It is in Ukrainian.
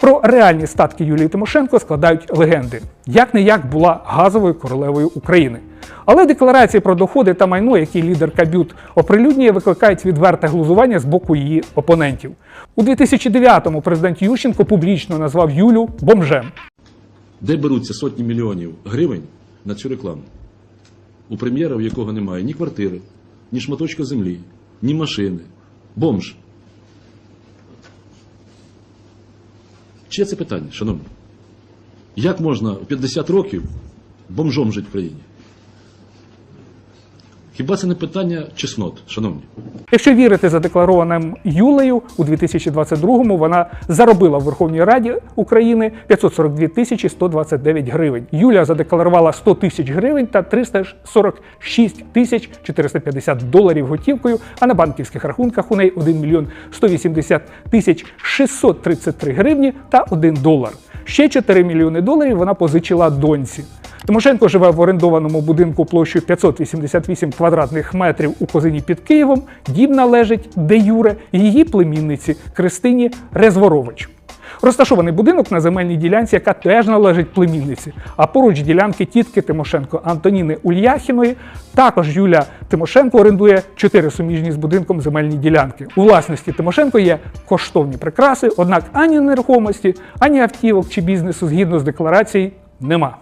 Про реальні статки Юлії Тимошенко складають легенди. Як не як була газовою королевою України. Але декларації про доходи та майно, які лідер Кабют оприлюднює, викликають відверте глузування з боку її опонентів. У 2009-му президент Ющенко публічно назвав Юлю бомжем. Де беруться сотні мільйонів гривень на цю рекламу? У прем'єра, у якого немає ні квартири, ні шматочка землі, ні машини. Бомж. Чиє це питання, шановні? Як можна в 50 років бомжом жити в країні? Хіба це не питання чеснот, шановні? Якщо вірити задекларованим Юлею, у 2022-му вона заробила в Верховній Раді України 542 тисячі 129 гривень. Юля задекларувала 100 тисяч гривень та 346 тисяч 450 доларів готівкою, а на банківських рахунках у неї 1 мільйон 180 тисяч 633 гривні та 1 долар. Ще 4 мільйони доларів вона позичила доньці. Тимошенко живе в орендованому будинку площею 588 квадратних метрів у Козині під Києвом. Дім належить де Юре її племінниці Кристині Резворович. Розташований будинок на земельній ділянці, яка теж належить племінниці. А поруч ділянки тітки Тимошенко Антоніни Ульяхіної. Також Юля Тимошенко орендує чотири суміжні з будинком земельні ділянки. У власності Тимошенко є коштовні прикраси, однак ані нерухомості, ані автівок чи бізнесу згідно з декларацією нема.